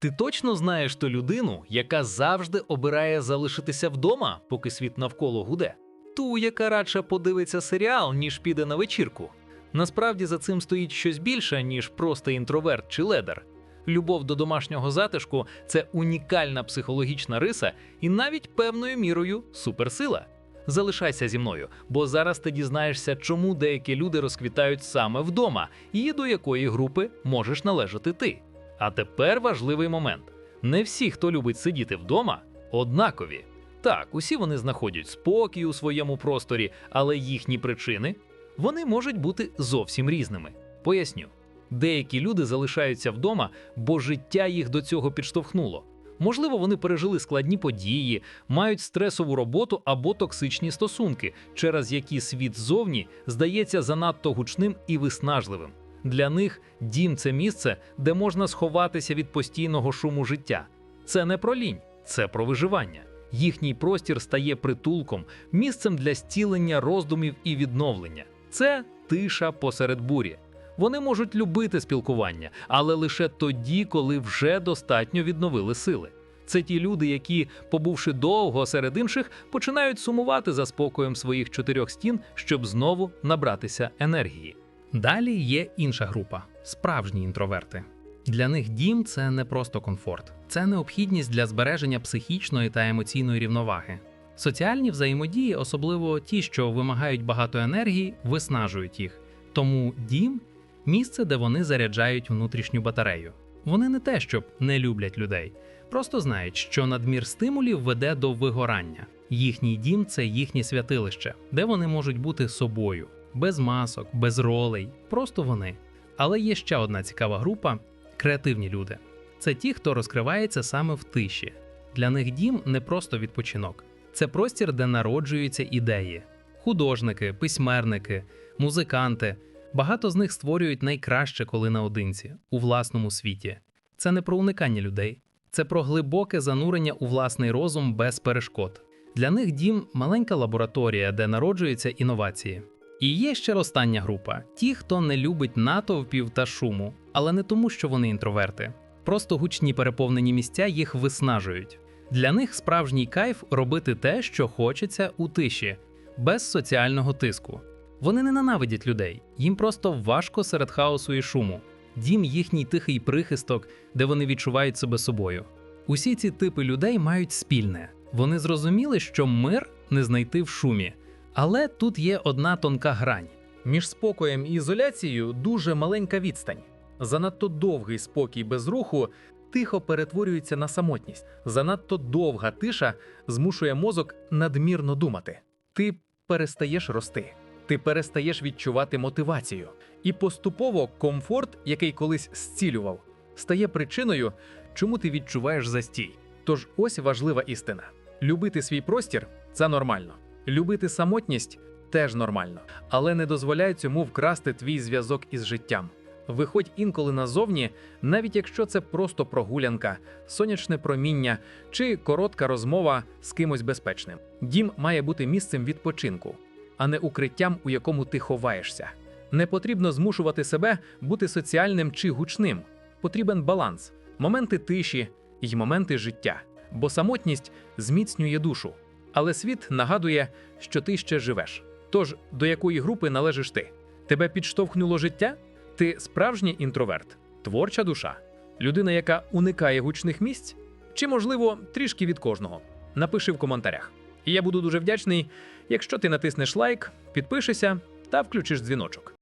Ти точно знаєш ту людину, яка завжди обирає залишитися вдома, поки світ навколо гуде? Ту, яка радше подивиться серіал, ніж піде на вечірку. Насправді за цим стоїть щось більше, ніж просто інтроверт чи ледер. Любов до домашнього затишку це унікальна психологічна риса і навіть певною мірою суперсила. Залишайся зі мною, бо зараз ти дізнаєшся, чому деякі люди розквітають саме вдома, і до якої групи можеш належати ти. А тепер важливий момент: не всі, хто любить сидіти вдома, однакові. Так, усі вони знаходять спокій у своєму просторі, але їхні причини вони можуть бути зовсім різними. Поясню. Деякі люди залишаються вдома, бо життя їх до цього підштовхнуло. Можливо, вони пережили складні події, мають стресову роботу або токсичні стосунки, через які світ ззовні здається занадто гучним і виснажливим. Для них дім це місце, де можна сховатися від постійного шуму життя. Це не про лінь, це про виживання. Їхній простір стає притулком, місцем для стілення роздумів і відновлення. Це тиша посеред бурі. Вони можуть любити спілкування, але лише тоді, коли вже достатньо відновили сили. Це ті люди, які, побувши довго серед інших, починають сумувати за спокоєм своїх чотирьох стін, щоб знову набратися енергії. Далі є інша група справжні інтроверти. Для них дім це не просто комфорт, це необхідність для збереження психічної та емоційної рівноваги. Соціальні взаємодії, особливо ті, що вимагають багато енергії, виснажують їх. Тому дім місце, де вони заряджають внутрішню батарею. Вони не те, щоб не люблять людей, просто знають, що надмір стимулів веде до вигорання. Їхній дім це їхнє святилище, де вони можуть бути собою, без масок, без ролей, просто вони. Але є ще одна цікава група креативні люди. Це ті, хто розкривається саме в тиші. Для них дім не просто відпочинок, це простір, де народжуються ідеї. Художники, письменники, музиканти. Багато з них створюють найкраще, коли наодинці, у власному світі. Це не про уникання людей, це про глибоке занурення у власний розум без перешкод. Для них дім маленька лабораторія, де народжуються інновації. І є ще остання група: ті, хто не любить натовпів та шуму, але не тому, що вони інтроверти. Просто гучні переповнені місця їх виснажують. Для них справжній кайф робити те, що хочеться у тиші, без соціального тиску. Вони не ненавидять людей, їм просто важко серед хаосу і шуму. Дім їхній тихий прихисток, де вони відчувають себе собою. Усі ці типи людей мають спільне. Вони зрозуміли, що мир не знайти в шумі. Але тут є одна тонка грань. Між спокоєм і ізоляцією дуже маленька відстань. Занадто довгий спокій без руху тихо перетворюється на самотність. Занадто довга тиша змушує мозок надмірно думати. Ти перестаєш рости, ти перестаєш відчувати мотивацію. І поступово комфорт, який колись зцілював, стає причиною, чому ти відчуваєш застій. Тож ось важлива істина: любити свій простір це нормально. Любити самотність теж нормально, але не дозволяй цьому вкрасти твій зв'язок із життям. Виходь інколи назовні, навіть якщо це просто прогулянка, сонячне проміння чи коротка розмова з кимось безпечним. Дім має бути місцем відпочинку, а не укриттям, у якому ти ховаєшся. Не потрібно змушувати себе бути соціальним чи гучним. Потрібен баланс, моменти тиші й моменти життя, бо самотність зміцнює душу. Але світ нагадує, що ти ще живеш. Тож до якої групи належиш ти? Тебе підштовхнуло життя? Ти справжній інтроверт, творча душа, людина, яка уникає гучних місць? Чи, можливо, трішки від кожного? Напиши в коментарях. І я буду дуже вдячний, якщо ти натиснеш лайк, підпишешся та включиш дзвіночок.